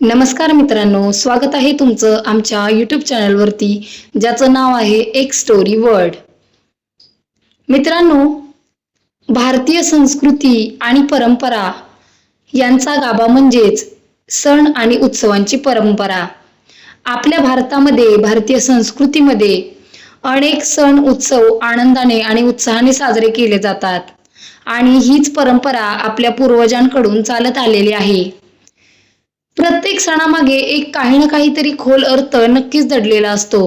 नमस्कार मित्रांनो स्वागत आहे तुमचं आमच्या यूट्यूब चॅनलवरती ज्याचं नाव आहे एक स्टोरी वर्ड मित्रांनो भारतीय संस्कृती आणि परंपरा यांचा गाभा म्हणजेच सण आणि उत्सवांची परंपरा. आपल्या भारतामध्ये भारतीय संस्कृतीमध्ये अनेक सण उत्सव आनंदाने आणि उत्साहाने साजरे केले जातात. आणि हीच परंपरा आपल्या पूर्वजांकडून चालत आलेली आहे. प्रत्येक सणामागे एक काही ना काहीतरी खोल अर्थ नक्कीच दडलेला असतो.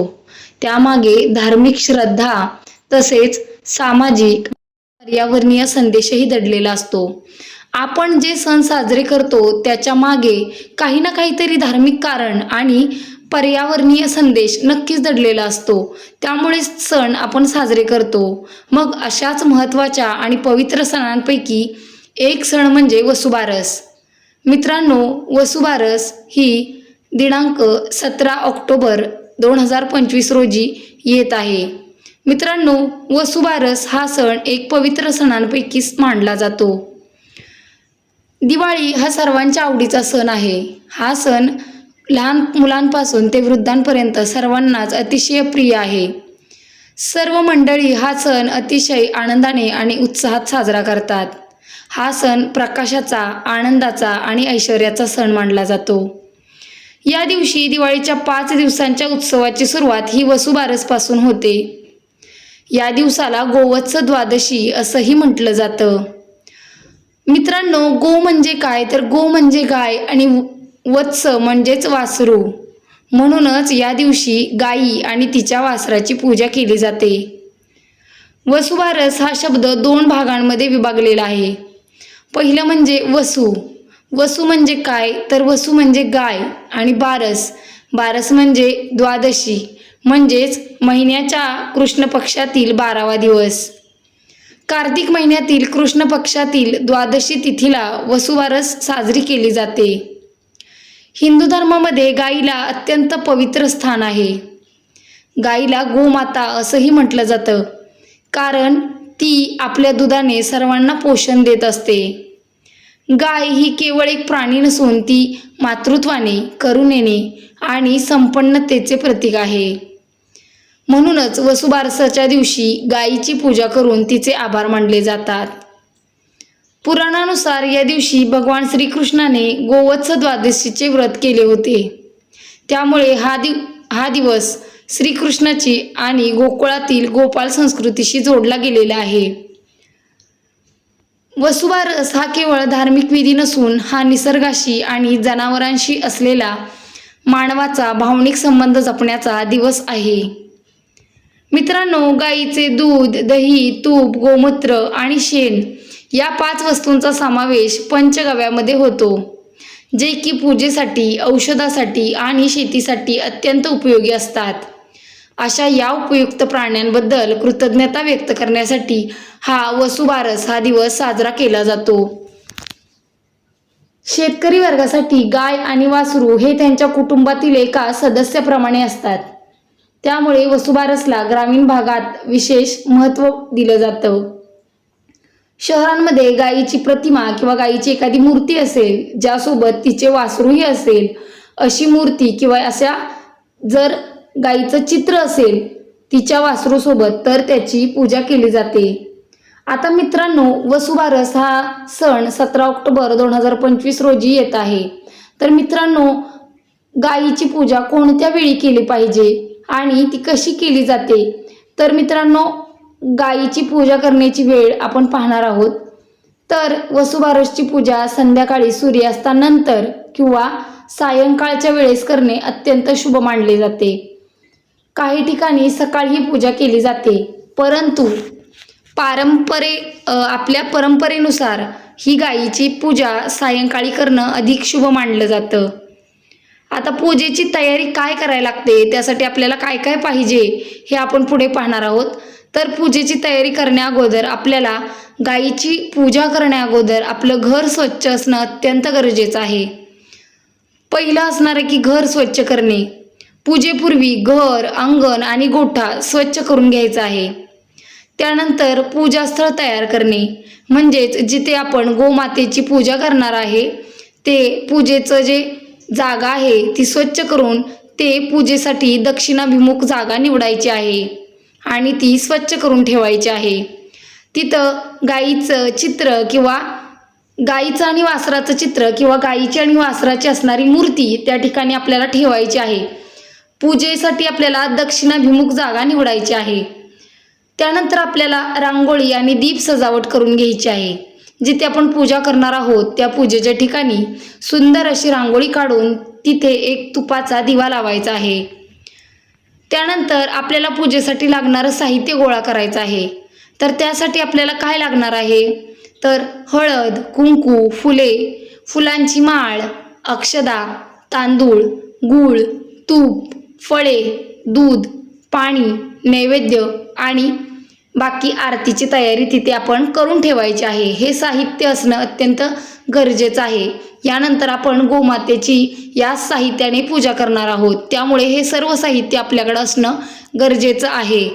त्यामागे धार्मिक श्रद्धा तसेच सामाजिक पर्यावरणीय संदेशही दडलेला असतो. आपण जे सण साजरे करतो त्याच्यामागे काही ना काहीतरी धार्मिक कारण आणि पर्यावरणीय संदेश नक्कीच दडलेला असतो. त्यामुळे सण आपण साजरे करतो. मग अशाच महत्त्वाच्या आणि पवित्र सणांपैकी एक सण म्हणजे वसुबारस. मित्रांनो वसुबारस ही दिनांक सतरा ऑक्टोबर दोन हजार पंचवीस रोजी येत आहे. मित्रांनो वसुबारस हा सण एक पवित्र सणांपैकी मानला जातो. दिवाळी हा सर्वांच्या आवडीचा सण आहे. हा सण लहान मुलांपासून ते वृद्धांपर्यंत सर्वांनाच अतिशय प्रिय आहे. सर्व मंडळी हा सण अतिशय आनंदाने आणि उत्साहात साजरा करतात. हा सण प्रकाशाचा आनंदाचा आणि ऐश्वर्याचा सण मानला जातो. या दिवशी दिवाळीच्या पाच दिवसांच्या उत्सवाची सुरुवात ही वसुबारसपासून होते. या दिवसाला गोवत्स द्वादशी असंही म्हटलं जातं. मित्रांनो गो म्हणजे काय? तर गो म्हणजे गाय आणि वत्स म्हणजेच वासरू. म्हणूनच या दिवशी गायी आणि तिच्या वासराची पूजा केली जाते. वसुबारस हा शब्द दोन भागांमध्ये विभागलेला आहे. पहिलं म्हणजे वसु. वसू म्हणजे काय? तर वसू म्हणजे गाय आणि बारस. बारस म्हणजे द्वादशी म्हणजेच महिन्याच्या कृष्ण पक्षातील बारावा दिवस. कार्तिक महिन्यातील कृष्ण पक्षातील द्वादशी तिथीला वसुबारस साजरी केली जाते. हिंदू धर्मामध्ये गाईला अत्यंत पवित्र स्थान आहे. गाईला गोमाता असंही म्हटलं जातं. कारण ती आपल्या दुधाने सर्वांना पोषण देत असते. गाय ही केवळ एक प्राणी नसून ती मातृत्वाने करुणेने आणि संपन्नतेचे प्रतीक आहे. म्हणूनच वसुबारसाच्या दिवशी गायीची पूजा करून तिचे आभार मानले जातात. पुराणानुसार या दिवशी भगवान श्रीकृष्णाने गोवत्स द्वादशीचे व्रत केले होते. त्यामुळे हा दिव हा दिवस श्रीकृष्णाची आणि गोकुळातील गोपाल संस्कृतीशी जोडला गेलेला आहे. वसुबारस हा केवळ धार्मिक विधी नसून हा निसर्गाशी आणि जनावरांशी असलेला मानवाचा भावनिक संबंध जपण्याचा दिवस आहे. मित्रांनो गाईचे दूध दही तूप गोमूत्र आणि शेण या पाच वस्तूंचा समावेश पंचगव्यामध्ये होतो जे की पूजेसाठी औषधासाठी आणि शेतीसाठी अत्यंत उपयोगी असतात. अशा या उपयुक्त प्राण्यांबद्दल कृतज्ञता व्यक्त करण्यासाठी हा वसुबारस हा दिवस साजरा केला जातो. शेतकरी वर्गासाठी गाय आणि वासरू हे त्यांच्या कुटुंबातील एका सदस्याप्रमाणे असतात. त्यामुळे वसुबारसला ग्रामीण भागात विशेष महत्त्व दिलं जातं. शहरांमध्ये गायीची प्रतिमा किंवा गायीची एखादी मूर्ती असेल ज्यासोबत तिचे वासरूही असेल अशी मूर्ती किंवा अशा जर गायीचं चित्र असेल तिच्या वासरूसोबत तर त्याची पूजा केली जाते. आता मित्रांनो वसुबारस हा सण सतरा ऑक्टोबर दोन हजार पंचवीस रोजी येत आहे. तर मित्रांनो गायीची पूजा कोणत्या वेळी केली पाहिजे आणि ती कशी केली जाते? तर मित्रांनो गायीची पूजा करण्याची वेळ आपण पाहणार आहोत. तर वसुबारसची पूजा संध्याकाळी सूर्यास्तानंतर किंवा सायंकाळच्या वेळेस करणे अत्यंत शुभ मानले जाते. काही ठिकाणी सकाळी ही पूजा केली जाते. परंतु पारंपरे आपल्या परंपरेनुसार ही गायीची पूजा सायंकाळी करणं अधिक शुभ मानलं जातं. आता पूजेची तयारी काय करायला लागते? त्यासाठी आपल्याला काय काय पाहिजे? हे आपण पुढे पाहणार आहोत. तर पूजेची तयारी करण्या अगोदर आपल्याला गायीची पूजा करण्या अगोदर आपलं घर स्वच्छ असणं अत्यंत गरजेचं आहे. पहिलं असणार आहे की घर स्वच्छ करणे. पूजेपूर्वी घर अंगण आणि गोठा स्वच्छ करून घ्यायचा आहे. त्यानंतर पूजास्थळ तयार करणे. म्हणजेच जिथे आपण गोमातेची पूजा करणार आहे ते पूजेचं जे जागा आहे ती स्वच्छ करून ते पूजेसाठी दक्षिणाभिमुख जागा निवडायची आहे आणि ती स्वच्छ करून ठेवायची आहे. तिथं गाईचं चित्र किंवा गाईचं आणि वासराचं चित्र किंवा गाईची आणि वासराची असणारी मूर्ती त्या ठिकाणी आपल्याला ठेवायची आहे. पूजेसाठी आपल्याला दक्षिणाभिमुख जागा निवडायची आहे. त्यानंतर आपल्याला रांगोळी आणि दीप सजावट करून घ्यायची आहे. जिथे आपण पूजा करणार आहोत त्या पूजेच्या ठिकाणी सुंदर अशी रांगोळी काढून तिथे एक तुपाचा दिवा लावायचा आहे. त्यानंतर आपल्याला पूजेसाठी लागणारं साहित्य गोळा करायचं आहे. तर त्यासाठी आपल्याला काय लागणार आहे? तर हळद कुंकू फुले फुलांची माळ अक्षदा तांदूळ गूळ तूप फळे दूध पाणी नैवेद्य आणि बाकी आरतीची तयारी तिथे आपण करून ठेवायची आहे. हे साहित्य असणं अत्यंत गरजेचं आहे. यानंतर आपण गोमातेची या साहित्याने पूजा करणार आहोत. त्यामुळे हे सर्व साहित्य आपल्याकडं असणं गरजेचं आहे.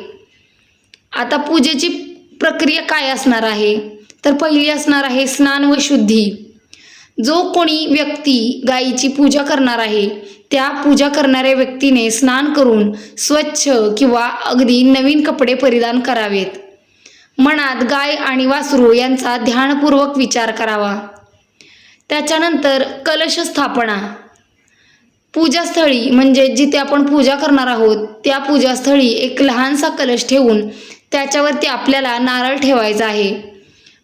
आता पूजेची प्रक्रिया काय असणार आहे? तर पहिली असणार आहे स्नान व शुद्धी. जो कोणी व्यक्ती गायीची पूजा करणार आहे त्या पूजा करणाऱ्या व्यक्तीने स्नान करून स्वच्छ किंवा अगदी नवीन कपडे परिधान करावेत. मनात गाय आणि वासरू यांचा ध्यानपूर्वक विचार करावा. त्याच्यानंतर कलश स्थापना. पूजास्थळी म्हणजे जिथे आपण पूजा करणार आहोत त्या पूजास्थळी एक लहानसा कलश ठेवून त्याच्यावरती आपल्याला नारळ ठेवायचा आहे.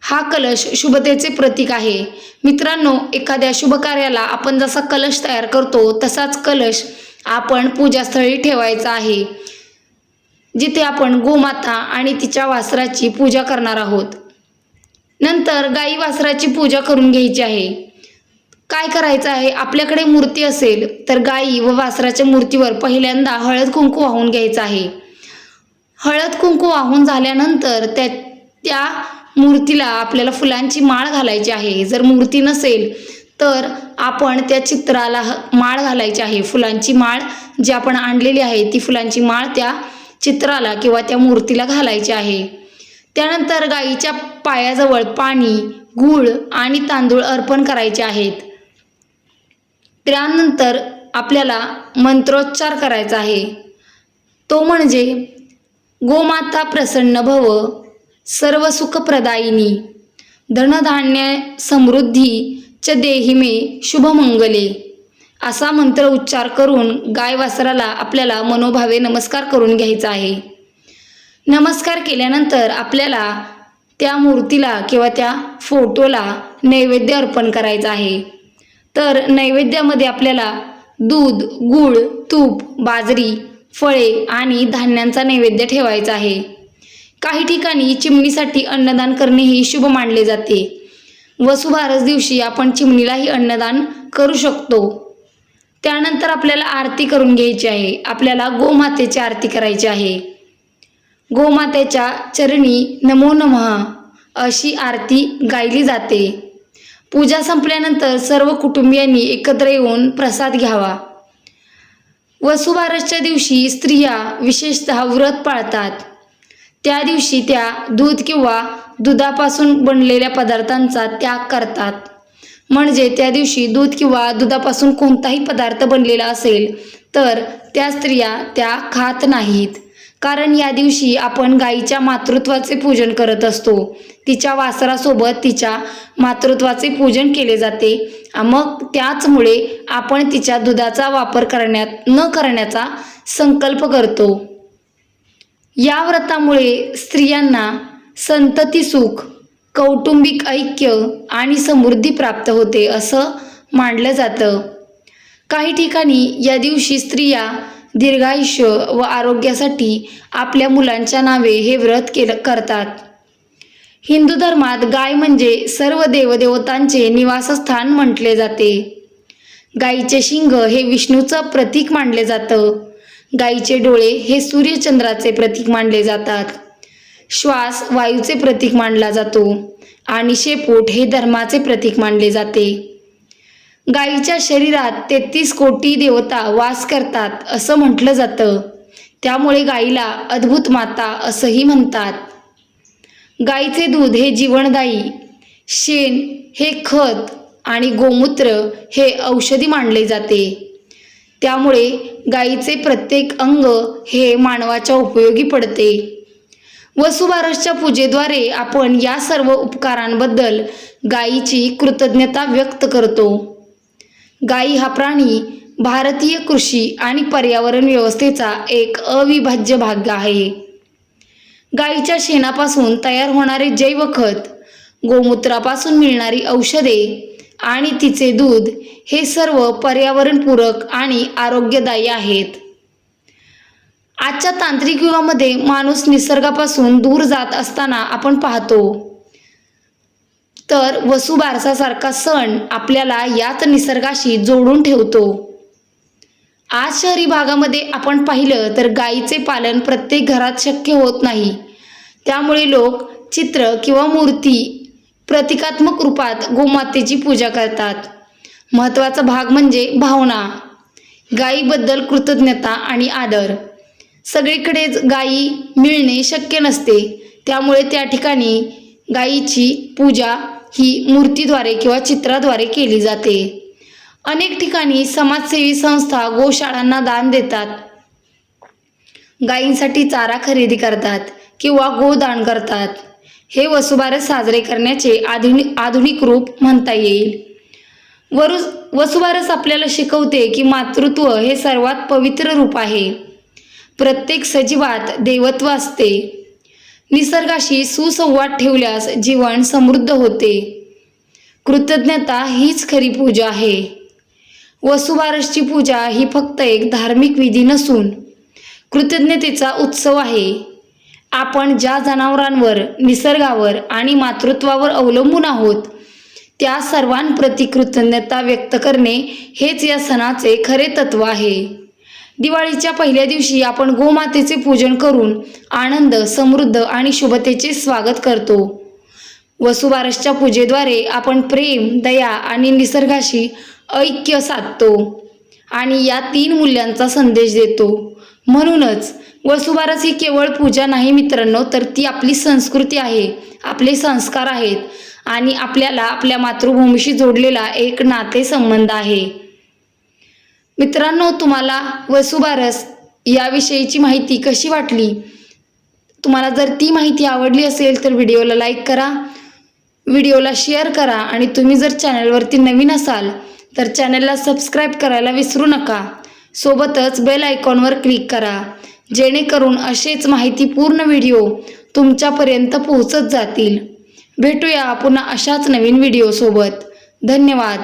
हा कलश शुभतेचे प्रतीक आहे. मित्रांनो एखाद्या शुभ कार्याला आपण जसा कलश तयार करतो तसाच कलश आपण पूजास्थळी ठेवायचा आहे. जिथे आपण गोमाता आणि तिच्या वासराची पूजा करणार आहोत. नंतर गाई वासराची पूजा करून घ्यायची आहे. काय करायचं आहे? आपल्याकडे मूर्ती असेल तर गाई व वासराच्या मूर्तीवर पहिल्यांदा हळद कुंकू वाहून घ्यायचं आहे. हळद कुंकू वाहून झाल्यानंतर त्या त्या मूर्तीला आपल्याला फुलांची माळ घालायची आहे. जर मूर्ती नसेल तर आपण त्या चित्राला ह- माळ घालायची आहे. फुलांची माळ जी आपण आणलेली आहे ती फुलांची माळ त्या चित्राला किंवा त्या मूर्तीला घालायची आहे. त्यानंतर गाईच्या पायाजवळ पाणी गूळ आणि तांदूळ अर्पण करायचे आहेत. त्यानंतर आपल्याला मंत्रोच्चार करायचा आहे. तो म्हणजे गोमाता प्रसन्न भव सर्व सुखप्रदायिनी धनधान्य समृद्धी च देही मे शुभमंगले. असा मंत्र उच्चार करून गाय वासराला आपल्याला मनोभावे नमस्कार करून घ्यायचा आहे. नमस्कार केल्यानंतर आपल्याला त्या मूर्तीला किंवा त्या फोटोला नैवेद्य अर्पण करायचं आहे. तर नैवेद्यामध्ये आपल्याला दूध गूळ तूप बाजरी फळे आणि धान्यांचा नैवेद्य ठेवायचा आहे. काही ठिकाणी चिमणीसाठी अन्नदान करणे ही शुभ मानले जाते. वसुबारस दिवशी आपण चिमणीलाही अन्नदान करू शकतो. त्यानंतर आपल्याला आरती करून घ्यायची आहे. आपल्याला गोमातेची आरती करायची आहे. गोमातेच्या चरणी नमो नमः अशी आरती गायली जाते. पूजा संपल्यानंतर सर्व कुटुंबियांनी एकत्र येऊन प्रसाद घ्यावा. वसुबारसच्या दिवशी स्त्रिया विशेषतः व्रत पाळतात. त्या दिवशी त्या दूध किंवा दुधापासून बनलेल्या पदार्थांचा त्याग करतात. म्हणजे त्या दिवशी दूध किंवा दुधापासून कोणताही पदार्थ बनलेला असेल तर त्या स्त्रिया त्या खात नाहीत. कारण या दिवशी आपण गाईच्या मातृत्वाचे पूजन करत असतो. तिच्या वासरासोबत तिच्या मातृत्वाचे पूजन केले जाते. मग त्याचमुळे आपण तिच्या दुधाचा वापर करण्यात न करण्याचा संकल्प करतो. या व्रतामुळे स्त्रियांना संतती सुख कौटुंबिक ऐक्य आणि समृद्धी प्राप्त होते असं मानलं जातं. काही ठिकाणी या दिवशी स्त्रिया दीर्घायुष्य व आरोग्यासाठी आपल्या मुलांच्या नावे हे व्रत केलं करतात. हिंदू धर्मात गाय म्हणजे सर्व देवदेवतांचे निवासस्थान म्हटले जाते. गायीचे शिंग हे विष्णूचं प्रतीक मानले जातं. गाईचे डोळे हे सूर्यचंद्राचे प्रतीक मानले जातात. श्वास वायूचे प्रतीक मानला जातो आणि शेपूट हे धर्माचे प्रतीक मानले जाते. गाईच्या शरीरात तेहतीस कोटी देवता वास करतात असं म्हटलं जातं. त्यामुळे गाईला अद्भुत माता असंही म्हणतात. गाईचे दूध हे जीवनदायी शेण हे खत आणि गोमूत्र हे औषधी मानले जाते. त्यामुळे गायीचे प्रत्येक अंग हे मानवाच्या उपयोगी पडते. वसुबारसच्या पूजेद्वारे आपण या सर्व उपकारांबद्दल गायीची कृतज्ञता व्यक्त करतो. गायी हा प्राणी भारतीय कृषी आणि पर्यावरण व्यवस्थेचा एक अविभाज्य भाग आहे. गायीच्या शेणापासून तयार होणारे जैवखत गोमूत्रापासून मिळणारी औषधे आणि तिचे दूध हे सर्व पर्यावरणपूरक आणि आरोग्यदायी आहेत. आजच्या तांत्रिक युगामध्ये माणूस निसर्गापासून दूर जात असताना आपण पाहतो. तर वसुबारसासारखा सण आपल्याला याच निसर्गाशी जोडून ठेवतो. आज शहरी भागामध्ये आपण पाहिलं तर गायीचे पालन प्रत्येक घरात शक्य होत नाही. त्यामुळे लोक चित्र किंवा मूर्ती प्रतिकात्मक रूपात गोमातेची पूजा करतात. महत्त्वाचा भाग म्हणजे भावना. गायीबद्दल कृतज्ञता आणि आदर. सगळीकडेच गायी मिळणे शक्य नसते. त्यामुळे त्या ठिकाणी गायीची पूजा ही मूर्तीद्वारे किंवा चित्राद्वारे केली जाते. अनेक ठिकाणी समाजसेवी संस्था गोशाळांना दान देतात. गायींसाठी चारा खरेदी करतात किंवा गोदान करतात. हे वसुबारस साजरे करण्याचे आधुनिक आधुनिक रूप म्हणता येईल. वरु वसुबारस आपल्याला शिकवते की मातृत्व हे सर्वात पवित्र रूप आहे. प्रत्येक सजीवात देवत्व असते. निसर्गाशी सुसंवाद ठेवल्यास जीवन समृद्ध होते. कृतज्ञता हीच खरी पूजा आहे. वसुबारसची पूजा ही फक्त एक धार्मिक विधी नसून कृतज्ञतेचा उत्सव आहे. आपण ज्या जनावरांवर निसर्गावर आणि मातृत्वावर अवलंबून आहोत त्या सर्वांप्रती कृतज्ञता व्यक्त करणे हेच या सणाचे खरे तत्व आहे. दिवाळीच्या पहिल्या दिवशी आपण गोमातेचे पूजन करून आनंद समृद्ध आणि शुभतेचे स्वागत करतो. वसुबारसच्या पूजेद्वारे आपण प्रेम दया आणि निसर्गाशी ऐक्य साधतो आणि या तीन मूल्यांचा संदेश देतो. म्हणूनच वसुबारस ही केवळ पूजा नाही मित्रांनो तर ती आपली संस्कृती आहे आपले संस्कार आहेत आणि आपल्याला आपल्या मातृभूमीशी जोडलेला एक नाते संबंध आहे. मित्रांनो तुम्हाला वसुबारस याविषयीची माहिती कशी वाटली? तुम्हाला जर ती माहिती आवडली असेल तर व्हिडिओला लाईक करा व्हिडिओला शेअर करा आणि तुम्ही जर चॅनलवरती नवीन असाल तर चॅनलला सबस्क्राईब करायला विसरू नका. सोबतच बेल आयकॉनवर क्लिक करा. जेणेकरून असेच माहितीपूर्ण व्हिडिओ तुमच्यापर्यंत पोहोचत जातील. भेटूया पुन्हा अशाच नवीन व्हिडिओसोबत. धन्यवाद.